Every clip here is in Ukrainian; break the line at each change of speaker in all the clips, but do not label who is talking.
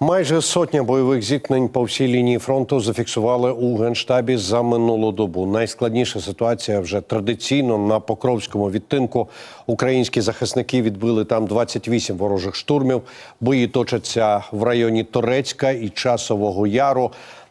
Майже сотня бойових зіткнень по всій лінії фронту зафіксували у генштабі за минулу добу. Найскладніша ситуація вже традиційно на Покровському відтинку. Українські захисники відбили там 28 ворожих штурмів. Бої точаться в районі Торецька і Часового Яру.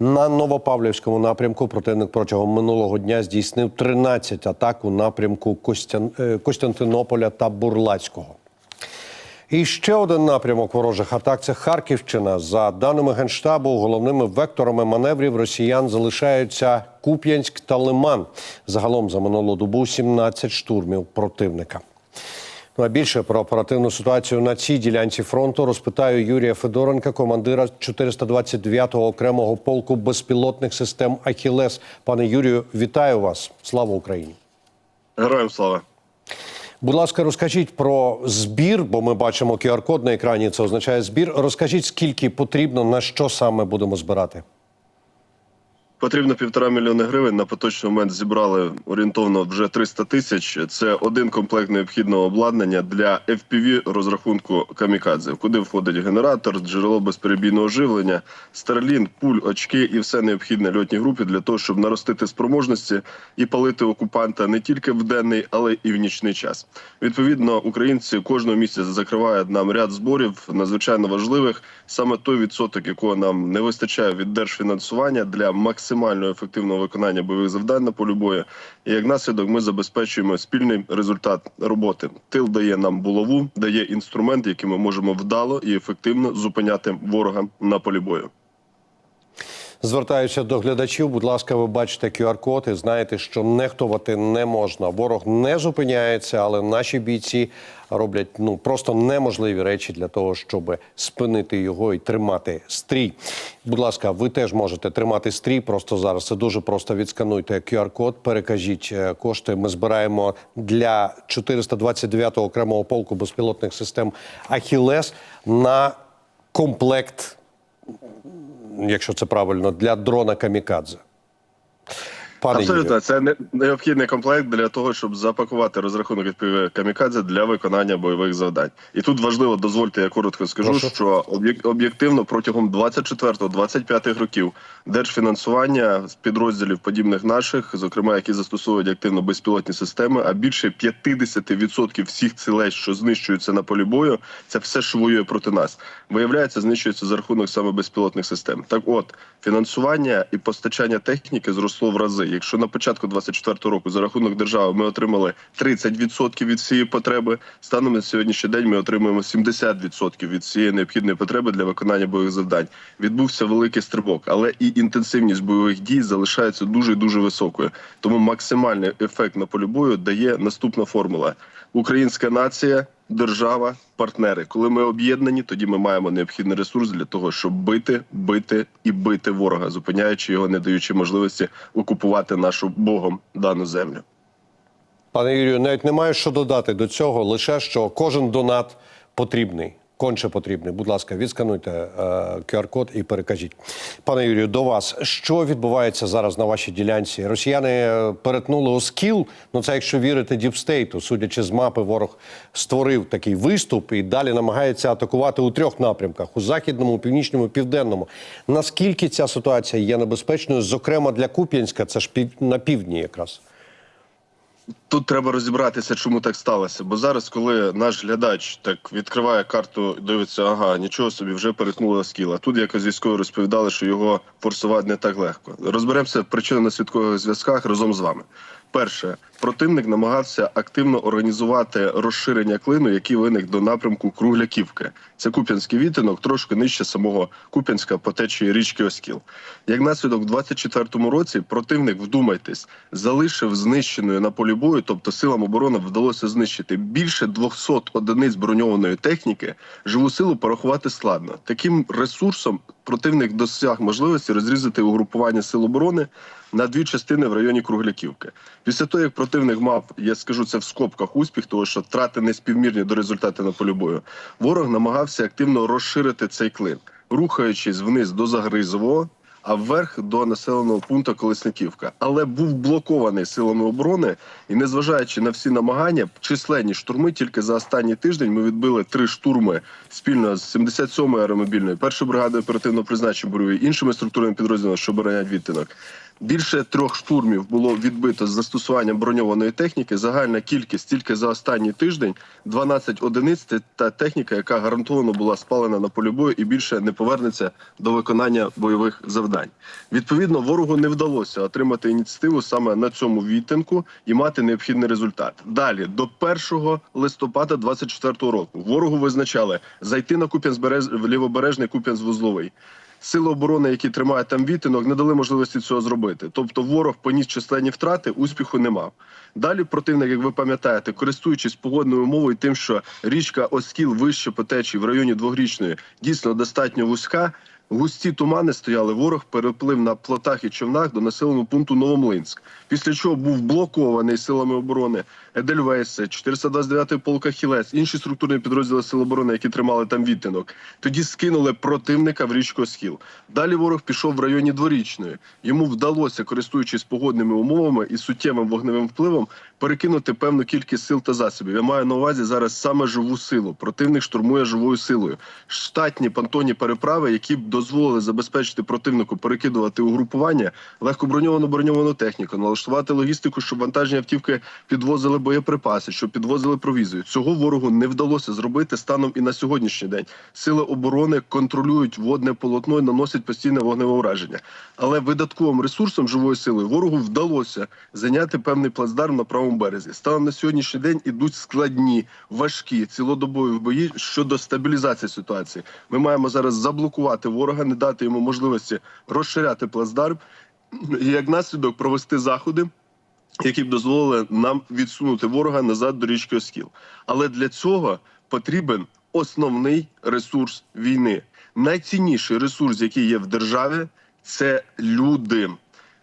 На Новопавлівському напрямку противник протягом минулого дня здійснив 13 атак у напрямку Костян... е, Костянтинополя та Бурлацького. І ще один напрямок ворожих атак це Харківщина. За даними генштабу, головними векторами маневрів росіян залишаються Куп'янськ та Лиман. Загалом за минулу добу 17 штурмів противника. Ну а більше про оперативну ситуацію на цій ділянці фронту розпитаю Юрія Федоренка, командира 429-го окремого полку безпілотних систем Ахілес. Пане Юрію, вітаю вас! Слава Україні!
Героям слава.
Будь ласка, розкажіть про збір, бо ми бачимо QR-код на екрані. Це означає збір. Розкажіть, скільки потрібно, на що саме будемо збирати.
Потрібно півтора мільйони гривень. На поточний момент зібрали орієнтовно вже 300 тисяч. Це один комплект необхідного обладнання для FPV розрахунку камікадзе, куди входить генератор, джерело безперебійного живлення, старлін, пуль, очки і все необхідне льотній групі для того, щоб наростити спроможності і палити окупанта не тільки в денний, але і в нічний час. Відповідно, українці кожного місяця закривають нам ряд зборів надзвичайно важливих. Саме той відсоток, якого нам не вистачає від держфінансування для максимально ефективного виконання бойових завдань на полі бою. І як наслідок ми забезпечуємо спільний результат роботи. Тил дає нам булаву, дає інструмент, який ми можемо вдало і ефективно зупиняти ворога на полі бою.
Звертаюся до глядачів. Будь ласка, ви бачите QR-код і знаєте, що нехтувати не можна. Ворог не зупиняється, але наші бійці роблять ну просто неможливі речі для того, щоб спинити його і тримати стрій. Будь ласка, ви теж можете тримати стрій. Просто зараз це дуже просто. Відскануйте QR-код, перекажіть е, кошти. Ми збираємо для 429-го окремого полку безпілотних систем Ахілес на комплект якщо це правильно, для дрона Камікадзе. Пане
Абсолютно,
Юрію,
це не- необхідний комплект для того, щоб запакувати розрахунок відповідь камікадзе для виконання бойових завдань. І тут важливо, дозвольте, я коротко скажу,
Прошу.
що об'єк- об'єктивно протягом 24-25 років держфінансування з підрозділів подібних наших, зокрема, які застосовують активно безпілотні системи, а більше 50% всіх цілей, що знищуються на полі бою, це все, що воює проти нас. Виявляється, знищується за рахунок саме безпілотних систем. Так, от фінансування і постачання техніки зросло в рази. Якщо на початку 24 року за рахунок держави ми отримали 30% від всієї потреби, станом на сьогоднішній день ми отримуємо 70% від всієї необхідної потреби для виконання бойових завдань. Відбувся великий стрибок, але і інтенсивність бойових дій залишається дуже дуже високою. Тому максимальний ефект на полі бою дає наступна формула: українська нація. Держава, партнери, коли ми об'єднані, тоді ми маємо необхідний ресурс для того, щоб бити, бити і бити ворога, зупиняючи його, не даючи можливості окупувати нашу богом дану землю.
пане Юрію, навіть немає що додати до цього, лише що кожен донат потрібний. Конче потрібний. Будь ласка, відскануйте е, QR-код і перекажіть. Пане Юрію, до вас. Що відбувається зараз на вашій ділянці? Росіяни е, перетнули Оскіл. Ну це якщо вірити Діпстейту. Судячи з мапи, ворог створив такий виступ і далі намагається атакувати у трьох напрямках: у західному, північному південному. Наскільки ця ситуація є небезпечною, зокрема для Куп'янська, це ж пів на півдні якраз.
Тут треба розібратися, чому так сталося. Бо зараз, коли наш глядач так відкриває карту, дивиться, ага, нічого собі вже перетнула скіла. Тут якось військові розповідали, що його форсувати не так легко. Розберемося причини на свідкових зв'язках разом з вами. Перше, противник намагався активно організувати розширення клину, який виник до напрямку Кругляківки. Це Куп'янський відтинок, трошки нижче самого Куп'янська по течії річки Оскіл. Як наслідок, в 24-му році противник, вдумайтесь, залишив знищеною на полі бою, тобто силам оборони вдалося знищити більше 200 одиниць броньованої техніки. Живу силу порахувати складно. Таким ресурсом противник досяг можливості розрізати угрупування сил оборони на дві частини в районі Кругляківки. Після того, як противник мав, я скажу це в скобках успіх, тому що втрати не співмірні до результату на полі бою, ворог намагався активно розширити цей клин, рухаючись вниз до Загризового. а вверх до населеного пункту Колесниківка. Але був блокований силами оборони, і незважаючи на всі намагання, численні штурми тільки за останній тиждень ми відбили три штурми спільно з 77-ї аеромобільної, першою бригадою оперативного призначення бойової, іншими структурами підрозділами, що обороняють відтинок. Більше трьох штурмів було відбито з застосуванням броньованої техніки. Загальна кількість тільки за останній тиждень 12 одиниць. Та техніка, яка гарантовано була спалена на полі бою і більше не повернеться до виконання бойових завдань. Відповідно, ворогу не вдалося отримати ініціативу саме на цьому відтинку і мати необхідний результат. Далі до 1 листопада 24 року ворогу визначали зайти на Куп'янськ лівобережний Куп'янськ-Вузловий. Сили оборони, які тримають там відтинок, не дали можливості цього зробити. Тобто, ворог поніс численні втрати, успіху не мав. Далі противник, як ви пам'ятаєте, користуючись погодною умовою, тим, що річка Оскіл вище по течії в районі двогрічної дійсно достатньо вузька. Густі тумани стояли. Ворог переплив на плотах і човнах до населеного пункту Новомлинськ. Після чого був блокований силами оборони Едельвейс, 429-й полк інші структурні підрозділи Сил оборони, які тримали там відтинок. Тоді скинули противника в річку Оскіл. Далі ворог пішов в районі дворічної. Йому вдалося, користуючись погодними умовами і суттєвим вогневим впливом, перекинути певну кількість сил та засобів. Я маю на увазі зараз саме живу силу. Противник штурмує живою силою. Штатні понтонні переправи, які б дозволили забезпечити противнику перекидувати угрупування, легкоброньовану броньовану техніку, налаштувати логістику, щоб вантажні автівки підвозили боєприпаси, щоб підвозили провізію. Цього ворогу не вдалося зробити станом і на сьогоднішній день. Сили оборони контролюють водне полотно і наносять постійне вогневе ураження. Але видатковим ресурсом живої сили ворогу вдалося зайняти певний плацдарм на правому березі. Станом на сьогоднішній день ідуть складні, важкі цілодобові бої щодо стабілізації ситуації. Ми маємо зараз заблокувати ворога, не дати йому можливості розширяти плацдарм і як наслідок провести заходи. Які б дозволили нам відсунути ворога назад до річки Оскіл. Але для цього потрібен основний ресурс війни. Найцінніший ресурс, який є в державі, це люди.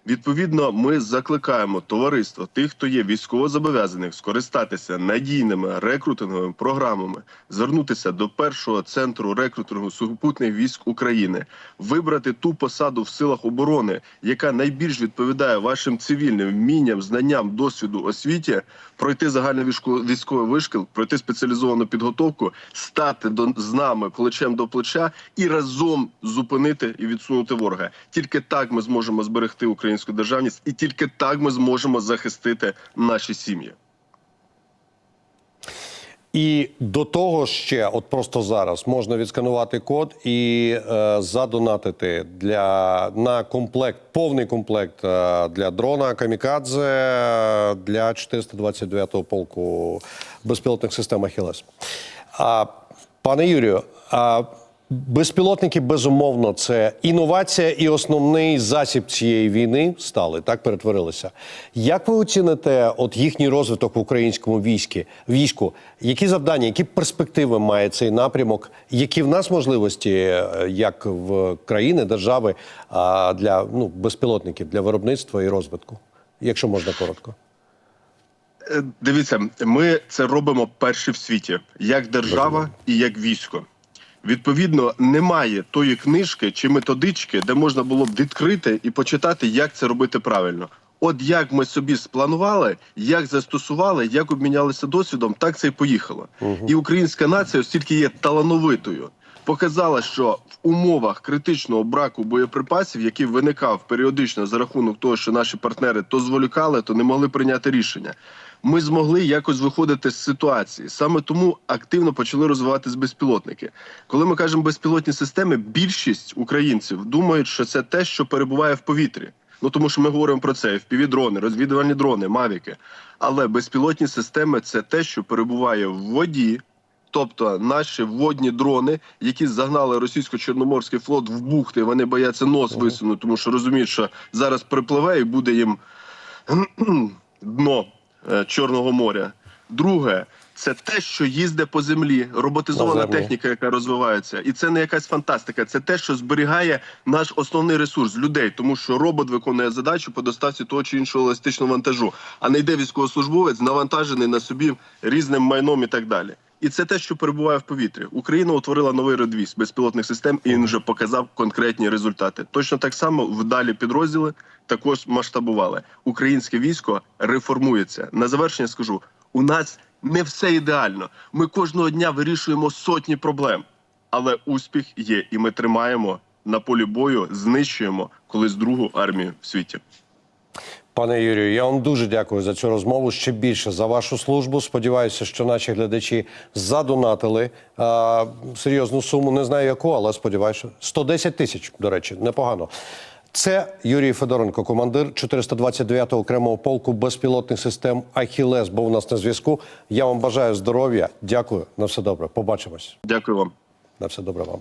Відповідно, ми закликаємо товариство тих, хто є військовозобов'язаних, скористатися надійними рекрутинговими програмами, звернутися до першого центру рекрутингу сухопутних військ України, вибрати ту посаду в силах оборони, яка найбільш відповідає вашим цивільним вмінням, знанням, досвіду, освіті, пройти загальний військо- військовий вишкіл, пройти спеціалізовану підготовку, стати до з нами плечем до плеча і разом зупинити і відсунути ворога. Тільки так ми зможемо зберегти українську державність, і тільки так ми зможемо захистити наші сім'ї.
І до того ще, от просто зараз, можна відсканувати код і е, задонатити для на комплект, повний комплект е, для дрона Камікадзе для 429-го полку безпілотних систем Ахілес. А, пане Юрію, а безпілотники безумовно це інновація і основний засіб цієї війни стали так перетворилися. Як ви оціните от їхній розвиток в українському війську? Війську, які завдання, які перспективи має цей напрямок? Які в нас можливості, е, як в країни, держави для ну безпілотників для виробництва і розвитку? Якщо можна коротко.
Е, Дивіться, ми це робимо перші в світі, як держава і як військо. Відповідно, немає тої книжки чи методички, де можна було б відкрити і почитати, як це робити правильно. От як ми собі спланували, як застосували, як обмінялися досвідом, так це і поїхало. І українська нація, оскільки є талановитою, показала, що в умовах критичного браку боєприпасів, який виникав періодично за рахунок того, що наші партнери то зволікали, то не могли прийняти рішення. Ми змогли якось виходити з ситуації. Саме тому активно почали розвиватись безпілотники. Коли ми кажемо безпілотні системи, більшість українців думають, що це те, що перебуває в повітрі. Ну тому що ми говоримо про це: впівдрони, розвідувальні дрони, мавіки. Але безпілотні системи це те, що перебуває в воді, Тобто наші водні дрони, які загнали російсько-чорноморський флот в бухти, вони бояться нос висунути, тому що розуміють, що зараз припливе і буде їм дно е, Чорного моря. Друге, це те, що їздить по землі, роботизована техніка, яка розвивається, і це не якась фантастика. Це те, що зберігає наш основний ресурс людей, тому що робот виконує задачу по доставці того чи іншого еластичного вантажу, а не йде військовослужбовець навантажений на собі різним майном і так далі. І це те, що перебуває в повітрі. Україна утворила новий родвіз безпілотних систем, і він вже показав конкретні результати. Точно так само вдалі підрозділи також масштабували. Українське військо реформується. На завершення скажу: у нас не все ідеально. Ми кожного дня вирішуємо сотні проблем, але успіх є, і ми тримаємо на полі бою, знищуємо колись другу армію в світі.
Пане Юрію, я вам дуже дякую за цю розмову. Ще більше за вашу службу. Сподіваюся, що наші глядачі задонатили а, серйозну суму. Не знаю яку, але сподіваюся, 110 тисяч. До речі, непогано. Це Юрій Федоренко, командир 429-го окремого полку безпілотних систем Ахілес. Був у нас на зв'язку. Я вам бажаю здоров'я. Дякую. На все добре. Побачимось.
Дякую вам.
На все добре вам.